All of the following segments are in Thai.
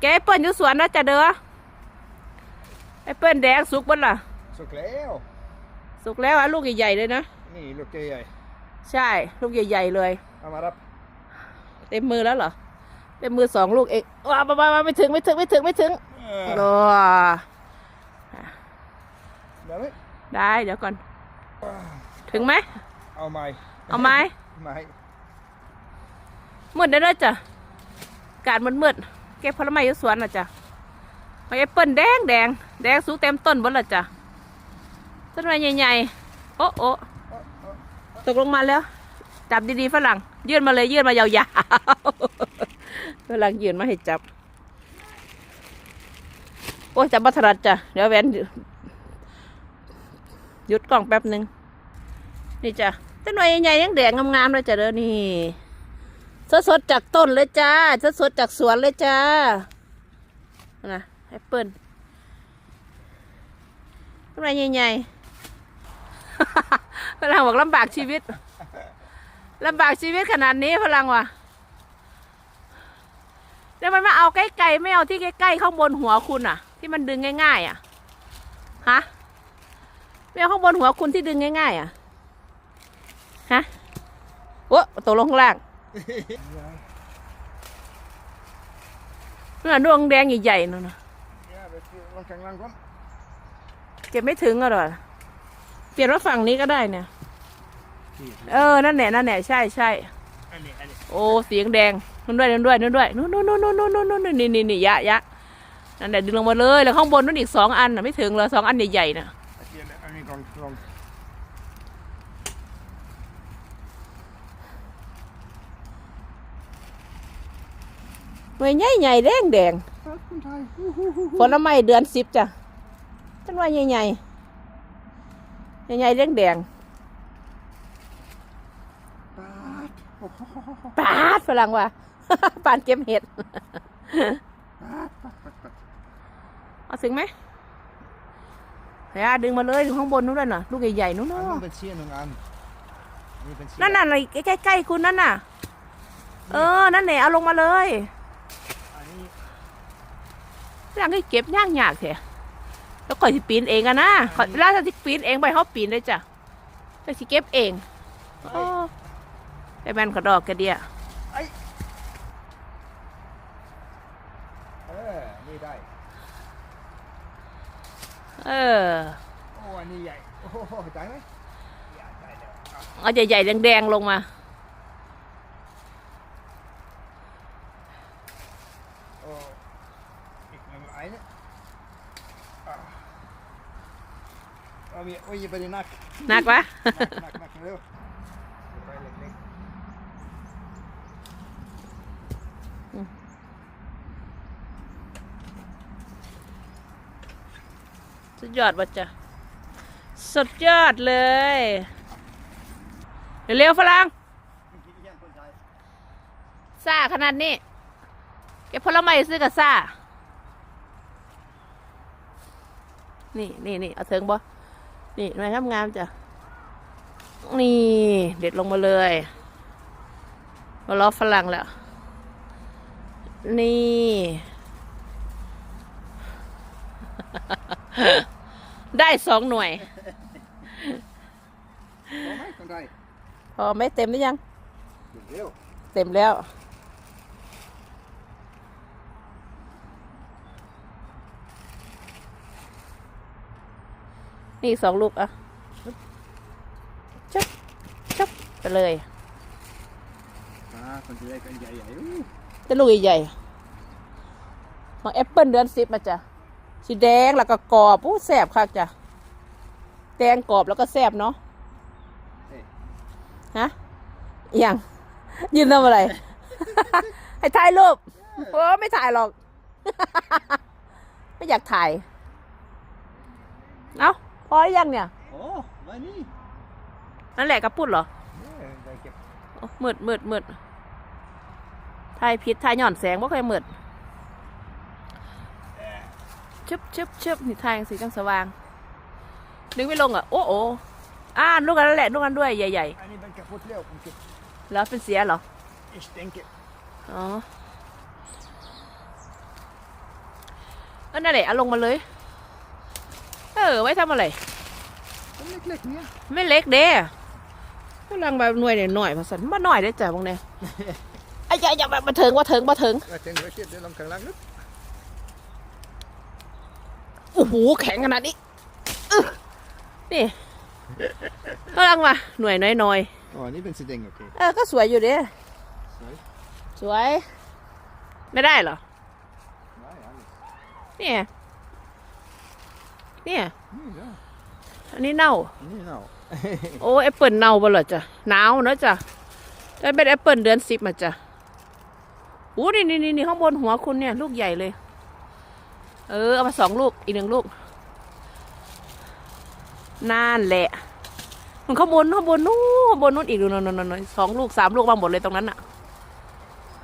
แกแอปเปิ้ลอยู่สวนนะจ๊ะเด้อแอปเปิ้ลแดงสุกบ่ล่ะ สุกแล้ว สุกแล้วอะลูกใหญ่ๆเลยนะ นี่ลูกใหญ่ใช่ ลูกใหญ่ ๆ เลย ๆเอามารับเต็มมือแล้วเหรอ เต็มมือสองลูกเองว้าวว้าวว้าวไม่ถึงไม่ถึงไม่ถึงไม่ถึงเออโอ้เดี๋ยวไหมได้เดี๋ยวก่อน ถึงไหม เอาไม้เอาไม้ไม้มืดได้ด้วยจ้ะอากาศมันมืดๆ เก็บผลไม้อยู่สวนนะจ้ะไม้แอปเปิ้ลแดงแดงแดงสูงเต็มต้นบนละจ้ะต้นไม้ใหญ่ๆโอ้โอ้ตกลงมาแล้ว จับดีๆฝรั่ง ยื่นมาเลยยื่นมายาวๆฝรั่งยื่นมาให้จับ โอ้ยจับบัตรดจ้ะเดี๋ยวแวนหยุดกล้องแป๊บหนึ่งนี่จ้ะต้นไม้ใหญ่ๆยังแดงงามๆเลยจ้ะเด้อนี่ สดสดจากต้นเลยจ้า สดสดจากสวนเลยจ้า นะแอปเปิ้ลต้นไม้ใหญ่ๆพลังบอกลำบากชีวิตลำบากชีวิตขนาดนี้พลังว่ะเดี๋ยวมันมาเอาใกล้ๆไม่เอาที่ใกล้ๆข้างบนหัวคุณอะ ที่มันดึงง่ายๆ อะฮะไม่เอาข้างบนหัวคุณที่ดึงง่ายๆ อะฮะโอ้ตกลงข้างล่าง นั่นนะดวงแดงใหญ่ๆนั่นนะเนี่ยไปซื้อวางข้างล่างก่อนเก็บไม่ถึงอะหรอเปลี่ยนว่าฝั่งนี้ก็ได้เนี่ย เออ นั่นแหละนั่นแหละใช่ใช่อันนี้อันนี้โอ้เสียงแดงนู่นด้วยนู่นด้วยนู่นด้วยนู่นนู่นนู่นนู่นนู่นนู่นนู่นนี่นี่นี่ยะยะนั่นแหละดึงลงมาเลย แล้วข้างบนนู่นอีกสองอันน่ะไม่ถึงเลยสองอันใหญ่ๆน่ะ อันนี้ก่อนลอง หน่วยใหญ่ใหญ่แดงแดงคนไทยผลไม้เดือนสิบจ้ะต้นไม้ใหญ่ใหญ่ใหญ่ๆแดงแดงปาดโอ้โหปาดฝรั่งว่ะปานเก็บเห็ดปาดปาดปาดปาดเอาถึงไหมเฮ้ยดึงมาเลยถึงข้างบนนู้นเลยน่ะลูกใหญ่ๆนู้นอันน่ะนั้นเป็นเชียร์หนึ่งอันนี่เป็นเชียร์นั่นน่ะอะไรใกล้ๆคุณนั่นน่ะ เออ นั่นแหละเอาลงมาเลยอันนี้ ร่างให้เก็บยากยากๆเถอะแล้วข่อยสิปีนเองอะนะข่อยแล้วถ้าสิปีนเองไปเขาปีนได้จ้ะแต่สิเก็บเองโอ้แต่แมนกระดอกกระเดียเออนี่ได้ เออ โอ้อันนี้ใหญ่ โอ้โหใจไหมใหญ่ใจเดียวอะเอาใหญ่ๆแดงๆลงมา โอ้อีกหนึ่งไอ้เนี่ยอะเอา มีโอ้ยอย่าไปดินักหนักปะหนักหนักเร็วไปเล็กสุดยอดวะจ้ะสุดยอดเลย เร็วๆฝรั่งๆกินแย่งคนไทยซ่าขนาดนี้เก็บผลไม้ซื้อกับซ่า นี่นี่นี่เอาเถิงบ่ นี่หน่อยงามๆจ้ะ นี่ เด็ดลงมาเลยมาล้อฝรั่งแล้ว นี่ ได้สองหน่วยเอาไหมคนไทยพอไหม่เต็มหรือยังเร็วเต็มแล้ว นี่อีกสองลูกอะชับชับไปเลยอ่าคนที่ได้กันใหญ่ใหญ่อู้จะลูกใหญ่ๆของแอปเปิลเดือนสิบมาจ้ะสีแดงแล้วก็กรอบอู้แสบคักจ้ะแดงกรอบแล้วก็แสบเนาะเอ้ยฮะอหย่างยืนทำอะไร ให้ถ่ายรูปโอ้ไม่ถ่ายหรอก ไม่อยากถ่าย เอ้า พอหรือยังเนี่ย โอ้มานี่นั่นแหละกระปุดเหรอเออได้เก็บโอ้มืดมืดมืดถ่ายผิดถ่ายหย่อนแสงว่าเคยมืดชึบชึบชึบนี่ถ่ายจังสีจังสว่าง ดึงไม่ลงอะ โอ้โอ้อ่าลูกกันนั่นแหละลูกกันด้วยใหญ่อันนี้เป็นกระพุ้เร็วผมเก็บๆ แล้วเป็นเสียเหรอ ich denke อ๋ออนั่นแหละเอาลงมาเลย เออ ไว้ทำอะไรมันเล็กๆเนี่ยไม่เล็กเด้กำลังแบบหน่วยหน่อยๆมาสันมาหน่อยได้อจ้ะบางเนี่ยไอ้ยาอย่าแบบมาถึงมาถึงมาถึง Jag tänkte vad shit, det är långt kring landet. โอ้โหแข็งขนาดนี้อึ๊ะนี่กำลังมาหน่วยน้อย Ja, ni vill se däng okej. ๆเออก็สวยอยู่เด้ Sorry. สวย ไม่ได้เหรอ Nej, Alice. เนี่ย เนี่ย Mm, ja. อันนี้เน่า Ni now. โอ้แอปเปิลเน่าบ่เหรอจ้ะหนาวเนอะจ้ะแต่เป็นแอปเปิลเดือนสิบมาจ้ะโอ้นี่นี่นี่นี่ข้างบนหัวคุณเนี่ย ลูกใหญ่เลย เออ เอามาสองลูก อีกหนึ่งลูกนั่นแหละ มันข้างบนข้างบนนู้นข้างบนนู้นอีกดูนนนนนสองลูกสามลูกมาหมดเลยตรงนั้นน่ะ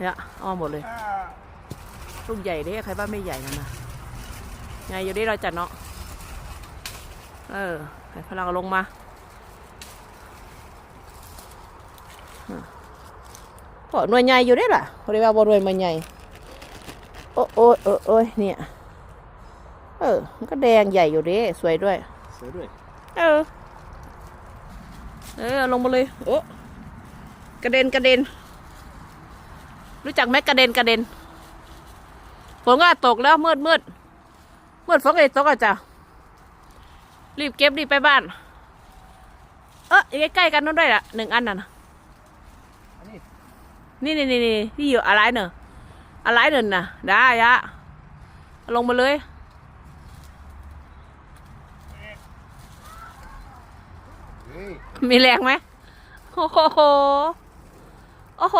เนี่ยเอามาหมดเลย Ah. ลูกใหญ่เด้ใครว่าไม่ใหญ่นะนะใหญ่อยู่ได้เราจัดเนาะ เออให้พลังเอาลงมาก็หน่วยใหญ่อยู่ได้อล่ะเขาเรียกว่าบหน่วยมันใหญ่โอ้โอ้ยโอ้ยโอ้ยเนี่ย เออ มันก็แดงใหญ่อยู่เด้สวยด้วย Ser du? เออ เออเอาลงมาเลย โอ้กระเด็นกระเด็น รู้จักไหมกระเด็นกระเด็นฝนก็ตกแล้วมืดมืดมืดฝนก็จะตกอะจ้ะ รีบเก็บรีบไปบ้าน เอออยู่ใกล้ๆกันนั่นด้วยล่ะหนึ่งอันน่ะนะ Alice. นี่นี่นี่นี่ที่อยู่อะไรเนอะอะไรเนอะน่ะได้ยะเอาลงมาเลย Hej. มีแรงไหมโอ้โหโอ้โห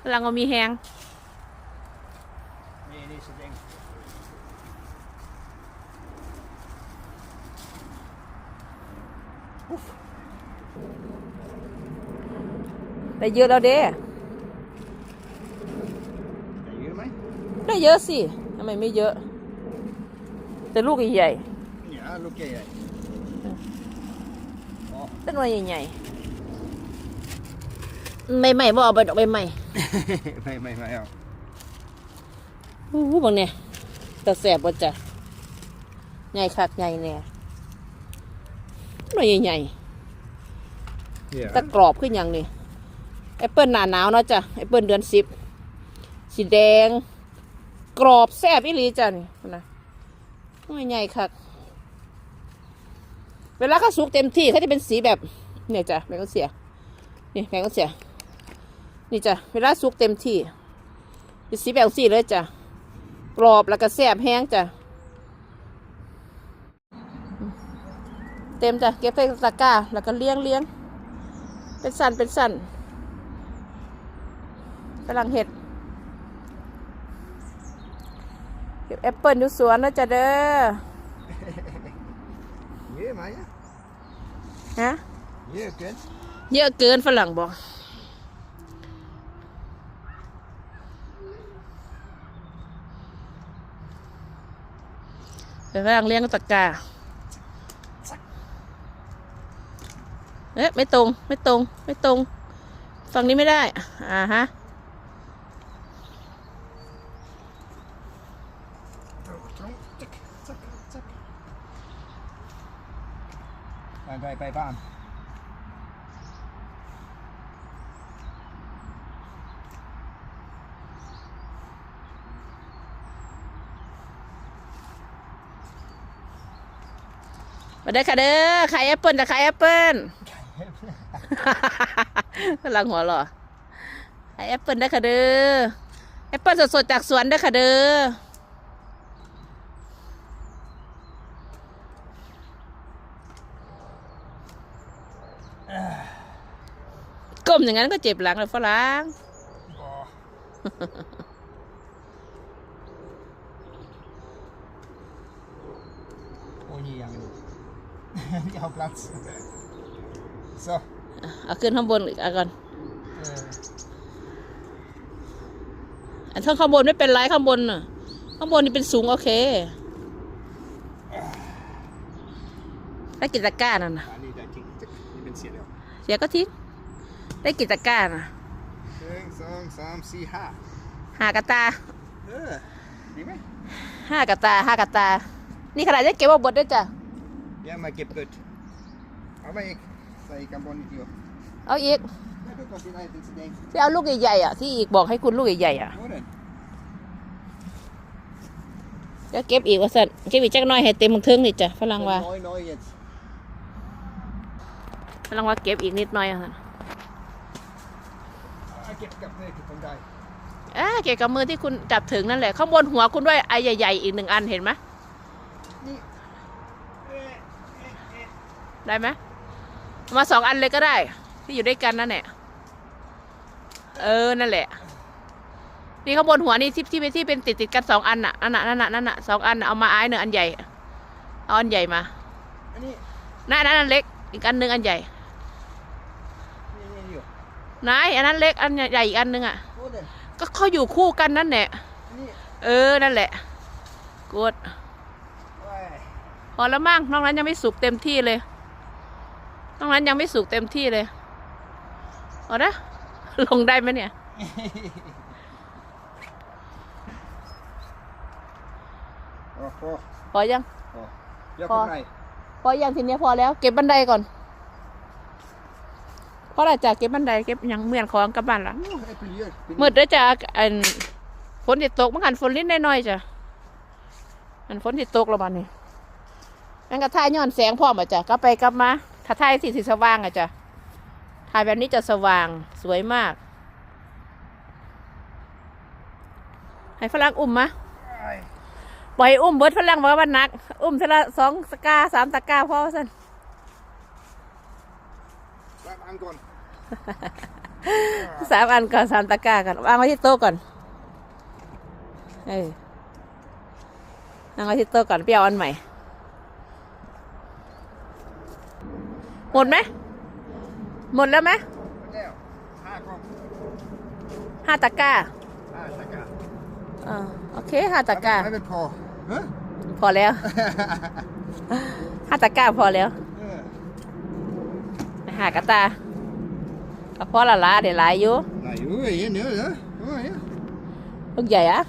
พลังก็มีแหง ได้เยอะแล้วเด้ Jag ger mig. ได้เยอะสิทำไมไม่เยอะ แต่ลูกใหญ่ Ja, look jag. ๆต้นไม้ใหญ่ๆใหม่ๆบ่เอาไปดอกใหม่ Nej, nej, nej, ja. ๆอู้หูบางเนี่ยแต่แสบบ่จ้ะใหญ่คักใหญ่แน่ต้นไม้ใหญ่ๆตะ Ja. กรอบขึ้นอย่างนี้ แอปเปิลหนาหนาวเนาะจ้ะแอปเปิลเดือนสิบสีแดง กรอบแซ่บอีหลีจ้ะนี่นะไม่ใหญ่คักเวลาเขาสุกเต็มที่เขาจะเป็นสีแบบเนี่ยจ้ะแมงกะเสียนี่แมงกะเสียนี่จ้ะเวลาสุกเต็มที่เป็นสีแบบสีเลยจ้ะกรอบแล้วก็แซ่บแห้งจ้ะเต็มจ้ะเก็บใส่ตะกร้าแล้วก็เลี้ยงเลี้ยงเป็นสันเป็นสัน กำลังเห็ดเก็บแอปเปิลอยู่สวนนะจ๊ะเด้อ Ge mig. ฮะ Ge okej. เยอะเกินฝรั่งบอกเดี๋ยวฝรั่งเลี้ยงตะกร้าเอ๊ะไม่ตรง ไม่ตรง ไม่ตรง ฝั่งนี้ไม่ได้ อ่าฮะ ไปไปบ้านมาได้อค่ะเด้อขายแอปเปิลจะขายแอปเปิลกำลังหัวหรอขายแอปเปิลได้ค่ะเด้อแอปเปิลสดๆจากสวนได้ค่ะเด้อ ก้มอย่างนั้นก็เจ็บหลังเลยฝรั่ง Och ge han Jag har plats. Så. เอาขึ้นข้างบนอีกเอาก่อน eh, อันข้างข้างบนไม่เป็นไรข้างบนน่ะ ข้างบนนี่เป็นสูงโอเคได้กินตะกร้านั่นนะ Ja, ni där ting. Tack. Ni vill se det. เสียก็ทิ้ง ได้กินตะกร้าน่ะ En, två, tre, fyra. หากระตา Eh, ดีไหมห้ากระตาห้ากระตา นี่ขนาดยังเก็บว่าบดด้วยจ้ะแกมาเก็บเกิดเอาไปอีกใส่กำบอลอีกเดียวเอาอีกแล้วก็กินอะไรเป็นแสดงที่เอาลูกใหญ่ๆอะที่อีกบอกให้คุณลูกใหญ่ๆอะโอ้เนี่ยเดี๋ยวเก็บอีกว่าสั่นเก็บอีกจักหน้อยให้เต็มมึงเทิงนี่จ้ะฝรั่งว่าน้อยน้อยๆ jetzt ฝรั่งว่าเก็บอีกนิดหน้อยอะอะ เก็บกับเลยที่คนได้อ่าเก็บกับมือที่คุณจับถึงนั่นแหละข้างบนหัวคุณด้วยไอ้ใหญ่ๆอีกหนึ่งอันเห็นไหมนี่เอ๊ะเอ๊ะเอ๊ะได้ไหมเอามาสองอันเลยก็ได้ ที่อยู่ด้วยกันนั่นแหละเออนั่นแหละ นี่ข้างบนหัวนี่ที่ที่ที่เป็นติดติดๆกันสองอันน่ะนั่นน่ะนั่นน่ะนั่นน่ะสองอันน่ะเอามาไอ้หนึ่งอันใหญ่เอาอันใหญ่มาอันนี้นั่นอันนั้นเล็กอีกอันหนึ่งอันใหญ่นี่นี่อยู่ นายอันนั้นเล็กอันใหญ่อีกอันหนึ่งอะโอ้เนี่ยก็เขาอยู่คู่กันนั่นแหละอันนี้เออ นั่นแหละกดโอ้ยพอแล้วมั่งนอกนั้นยังไม่สุกเต็มที่เลยนอกนั้นยังไม่สุกเต็มที่เลยเอานะลงได้ไหมเนี่ยโอ้โหพอยังเดี๋ยวพอคนไหน พอยังทีเนี้ยพอแล้ว เก็บบันไดก่อนเพ ราะอะไรจากเก็บบันไดเก็บหยังเมื่อนของกลับบ้านละโอ้ไอ้ปีเยอะปีมืดด้จ้ะอันฝนติดตกมันหันฝนนิดหน่อยๆจ้ะอันฝนติดตกแล้วบ้านนี้แม่งกระทายย้อนแสงพร้อมอะจ้ะก็ไปกลับมาถ้าทายสีสีสว่างอะจ้ะถ่ายแบบนี้จะสว่างสวยมาก ให้ฝรั่งอุ้มมาไอ้ปล่อยอุ้มเบิดฝรั่งบอกว่ามันนัก อุ้มเทละสองตะกร้าสามตะกร้าพอสันตามอันก่อน สามอันก่อนสามตะกร้าก่อนวางไว้ที่โต๊ะก่อน เออวางไว้ที่โต๊ะก่อนไปเอาอันใหม่ หมดไหม หมดแล้วไหมแล้วห้ากล่องห้าตะกร้าห้าตะกร้าอ่าโอเคห้าตะกร้าให้มันพอฮะพอแล้วห้าตะกร้าพอแล้วเออหากระตา ก็พอละละเดี๋ยวหลายอยู่ไหนเอ้ยเนื้อเหรอเอ้ยลูกใหญ่อะ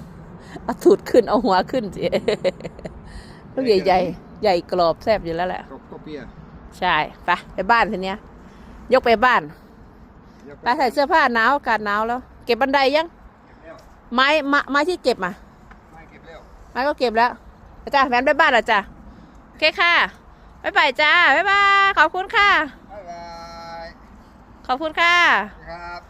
เอาถูดขึ้นเอาหัวขึ้นสิลูกใหญ่ใหญ่ใหญ่กรอบแซ่บอยู่แล้วแหละกบกบเปียใช่ไปไปบ้านทีเนี้ย ยกไปบ้านเดี๋ยวไปใส่เสื้อผ้าหนาวอากาศหนาวแล้ว เก็บบันไดยังเก็บแล้วไม้ไม้ไม้ที่เก็บมาไม่เก็บแล้วไม้ก็เก็บแล้วอาจารย์แมนไปบ้านแล้วจ้ะโอเคค่ะบ๊ายบายจ้าบ๊ายบายขอบคุณค่ะบ๊ายบาย ขอบคุณค่ะครับ